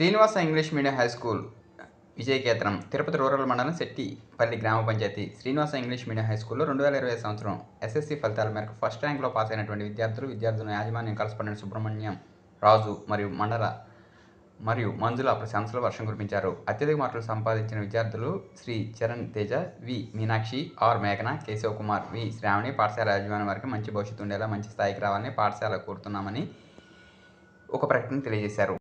Srinivasa English medium high school విజయకేతనం Tirupati rural మండలం శెట్టిపల్లి గ్రామ panchayat Srinivasa English medium high స్కూల్లో రెండు వేల ఇరవై సంవత్సరం ఎస్ఎస్సీ ఫలితాల మేరకు ఫస్ట్ ర్యాంక్లో పాస్ అయినటువంటి విద్యార్థులు విద్యార్థులను యాజమాన్యం కరస్పాండెంట్ సుబ్రహ్మణ్యం రాజు మరియు మండల మరియు మంజుల ప్రశంసలు వర్షం కురిపించారు. అత్యధిక మార్కులు సంపాదించిన విద్యార్థులు శ్రీ చరణ్ తేజ వి మీనాక్షి ఆర్ మేఘన కేశవ్ కుమార్ వి శ్రావణి పాఠశాల యాజమాన్యం వారికి మంచి భవిష్యత్తు ఉండేలా మంచి స్థాయికి రావాలని పాఠశాల కోరుతున్నామని ఒక ప్రకటన తెలియజేశారు.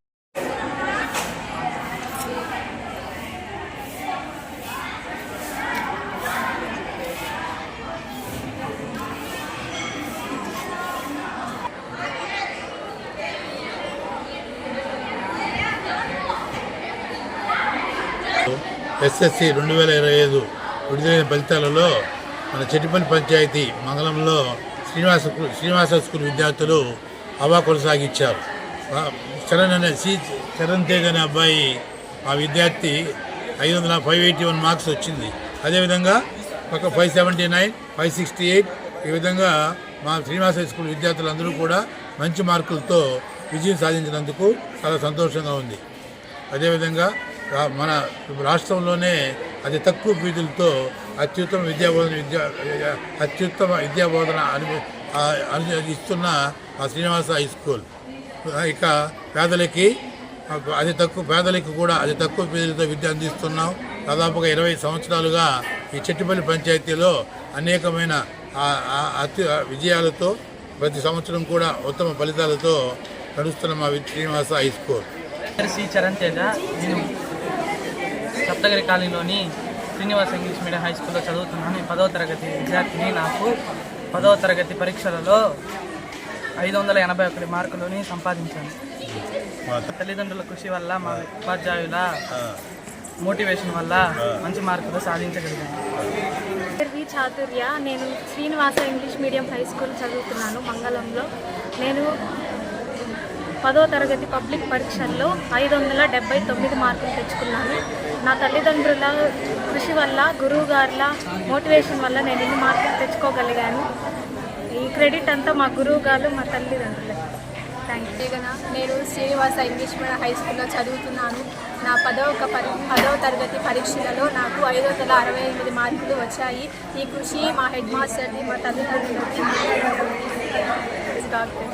ఎస్ఎస్సి రెండు వేల ఇరవై ఐదు విడుదలైన ఫలితాలలో మన చెట్టిపల్లి పంచాయతీ మంగళంలో శ్రీనివాస శ్రీనివాస స్కూల్ విద్యార్థులు అవా కొనసాగించారు. చరణ్ అనే సి చరణ్ తేజ్ అనే అబ్బాయి ఆ విద్యార్థి ఐదు వందల ఫైవ్ ఎయిటీ వన్ మార్క్స్ వచ్చింది. అదేవిధంగా ఒక five seventy nine five sixty eight ఈ విధంగా మా శ్రీనివాస స్కూల్ విద్యార్థులందరూ కూడా మంచి మార్కులతో విజయం సాధించినందుకు చాలా సంతోషంగా ఉంది. అదేవిధంగా మన రాష్ట్రంలోనే అతి తక్కువ ఫీజులతో అత్యుత్తమ విద్యాబోధన విద్యా అత్యుత్తమ విద్యాబోధన అను ఇస్తున్న ఆ శ్రీనివాస హై స్కూల్. ఇక పేదలకి అతి తక్కువ పేదలకి కూడా అతి తక్కువ ఫీజులతో విద్య అందిస్తున్నాం. దాదాపుగా ఇరవై సంవత్సరాలుగా ఈ చెట్టుపల్లి పంచాయతీలో అనేకమైన అతి విజయాలతో ప్రతి సంవత్సరం కూడా ఉత్తమ ఫలితాలతో నడుస్తున్న మా శ్రీనివాస హై స్కూల్. శ్రీ చరణ్ తేజ నేను సప్తగిరి కాలనీలోని శ్రీనివాస ఇంగ్లీష్ మీడియం హై స్కూల్లో చదువుతున్నాను. నేను పదవ తరగతి విద్యార్థిని నాకు పదవ తరగతి పరీక్షలలో ఐదు వందల ఎనభై ఒకటి మార్కులని సంపాదించాను. తల్లిదండ్రుల కృషి వల్ల మా ఉపాధ్యాయుల మోటివేషన్ వల్ల మంచి మార్కులు సాధించగలిగాను. చాతుర్య. నేను Srinivasa English medium high school చదువుతున్నాను మంగళంలో. నేను పదో తరగతి పబ్లిక్ పరీక్షల్లో ఐదు వందల డెబ్బై తొమ్మిది మార్కులు తెచ్చుకున్నాను. నా తల్లిదండ్రుల కృషి వల్ల గురువు గారుల మోటివేషన్ వల్ల నేను ఇన్ని మార్కులు తెచ్చుకోగలిగాను? ఈ క్రెడిట్ అంతా మా గురువు గారు మా తల్లిదండ్రులే. థ్యాంక్ యూ నేను శ్రీనివాస ఇంగ్లీష్ మీడియం హై స్కూల్లో చదువుతున్నాను. నా పదవ ఒక పరి పదవ తరగతి పరీక్షలలో నాకు ఐదు వందల అరవై ఎనిమిది మార్కులు వచ్చాయి. ఈ కృషి మా హెడ్ మాస్టర్ది మా తల్లిదండ్రులకి డాక్టర్